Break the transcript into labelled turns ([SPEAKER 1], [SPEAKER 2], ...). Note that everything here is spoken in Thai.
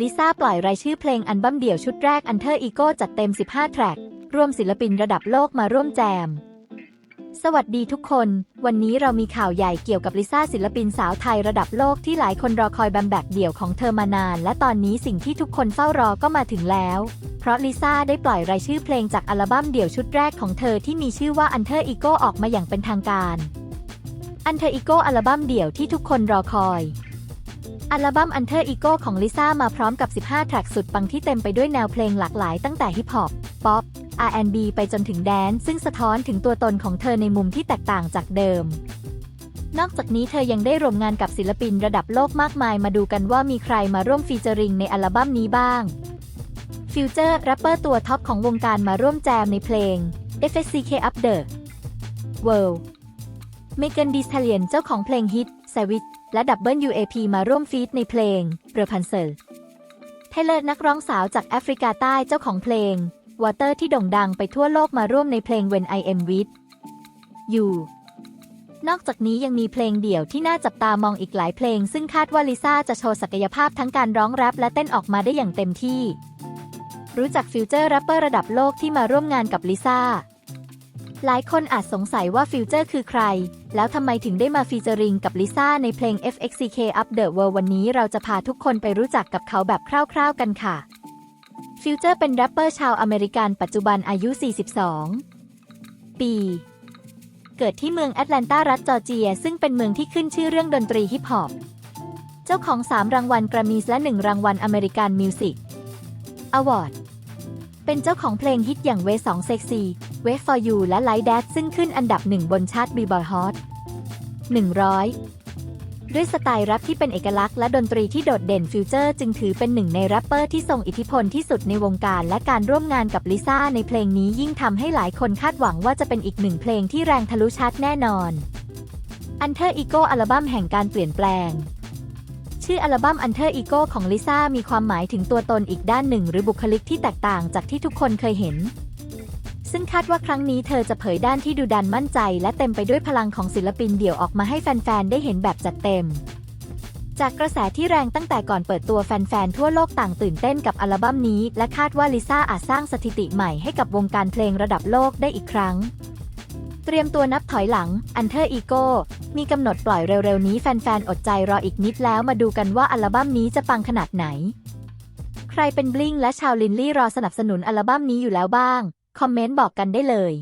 [SPEAKER 1] ลิซ่าปล่อยรายชื่อเพลงอัลบั้มเดี่ยวชุดแรก Under Ego จัดเต็ม 15 แทร็กรวมศิลปินระดับโลกมาร่วมแจม สวัสดีทุกคน วันนี้เรามีข่าวใหญ่เกี่ยวกับลิซ่าศิลปินสาวไทยระดับโลกที่หลายคนรอคอยแบมแบกเดี่ยวของเธอมานาน และตอนนี้สิ่งที่ทุกคนเฝ้ารอก็มาถึงแล้ว เพราะลิซ่าได้ปล่อยรายชื่อเพลงจากอัลบั้มเดี่ยวชุดแรกของเธอที่มีชื่อว่า Under Ego ออกมาอย่างเป็นทางการ Under Ego อัลบั้มเดี่ยวที่ทุกคนรอคอย อัลบั้ม Under Ego ของลิซ่ามาพร้อมกับ 15 แทร็กสุดปังที่เต็มไปด้วยแนวเพลงหลากหลายตั้งแต่ฮิปฮอป ป๊อป R&B ไปจนถึงแดนซ์ซึ่งสะท้อนถึงตัวตนของเธอในมุมที่แตกต่างจากเดิม นอกจากนี้เธอยังได้ร่วมงานกับศิลปินระดับโลกมากมายมาดูกันว่ามีใครมาร่วมฟีเจอริงในอัลบั้มนี้บ้าง ฟิวเจอร์แรปเปอร์ตัวท็อปของวงการมาร่วมแจมในเพลง FSCK Up The World เมเกนดิสเทเลียนเจ้าของเพลงฮิต s a v a g และ WAP มาร่วมฟีดในเพลง r e p a n c e r เทเลอร์นักร้องสาวจากแอฟริกาใต้เจ้าของเพลง Water ที่โด่งดังไปทั่วโลกมาร่วมในเพลง When I Am With You นอกจากนี้ยังมีเพลงเดี่ยวที่น่าจับตามองอีกหลายเพลง ซึ่งคาดว่าลิซ่าจะโชว์ศักยภาพทั้งการร้องแรปและเต้นออกมาได้อย่างเต็มที่ รู้จักฟิวเจอร์แรปเปอร์ระดับโลกที่มาร่วมงานกับลิซ่า หลายคนอาจสงสัยว่าฟิวเจอร์คือใคร แล้วทำไมถึงได้มาฟีเจอริงกับลิซ่าในเพลง FXCK Up The World วันนี้เราจะพาทุกคนไปรู้จักกับเขาแบบคร่าวๆกันค่ะ ฟิวเจอร์เป็นแรปเปอร์ชาวอเมริกันปัจจุบันอายุ 42 ปี เกิดที่เมืองแอตแลนตารัฐจอร์เจีย ซึ่งเป็นเมืองที่ขึ้นชื่อเรื่องดนตรีฮิปฮอป เจ้าของ 3 รางวัลกรามีและ 1 รางวัลอเมริกันมิวสิกอวอร์ดเป็นเจ้าของเพลงฮิตอย่างเวสองเซ็กซี่ เวฟ for you และ Like That ซึ่งขึ้นอันดับหนึ่งบนชาร์ต Billboard Hot 100 ด้วยสไตล์แรปที่เป็นเอกลักษณ์และดนตรีที่โดดเด่นฟิวเจอร์ จึงถือเป็นหนึ่งในแรปเปอร์ที่ทรงอิทธิพลที่สุดในวงการ และการร่วมงานกับลิซ่าในเพลงนี้ยิ่งทำให้หลายคนคาดหวังว่าจะเป็นอีกหนึ่งเพลงที่แรงทะลุชาร์ตแน่นอน Under Ego อัลบั้มแห่งการเปลี่ยนแปลงชื่ออัลบั้ม Under Ego ของลิซ่ามีความหมายถึงตัวตนอีกด้านหนึ่ง หรือบุคลิกที่แตกต่างจากที่ทุกคนเคยเห็น ซึ่งคาดว่าครั้งนี้เธอจะเผยด้านที่ดูดันมั่นใจ และเต็มไปด้วยพลังของศิลปินเดี่ยวออกมาให้แฟน ๆ ได้เห็นแบบจัดเต็ม จากกระแสที่แรงตั้งแต่ก่อนเปิดตัวแฟน ๆ ทั่วโลกต่างตื่นเต้นกับอัลบั้มนี้ และคาดว่าลิซ่าอาจสร้างสถิติใหม่ให้กับวงการเพลงระดับโลกได้อีกครั้งเตรียมตัวนับถอยหลัง Under Ego มีกำหนดปล่อยเร็วๆนี้แฟนๆ อดใจรออีกนิดแล้วมาดูกันว่าอัลบั้มนี้จะปังขนาดไหน ใครเป็นบลิงและชาวลินลี่รอสนับสนุนอัลบั้มนี้อยู่แล้วบ้าง คอมเมนต์บอกกันได้เลย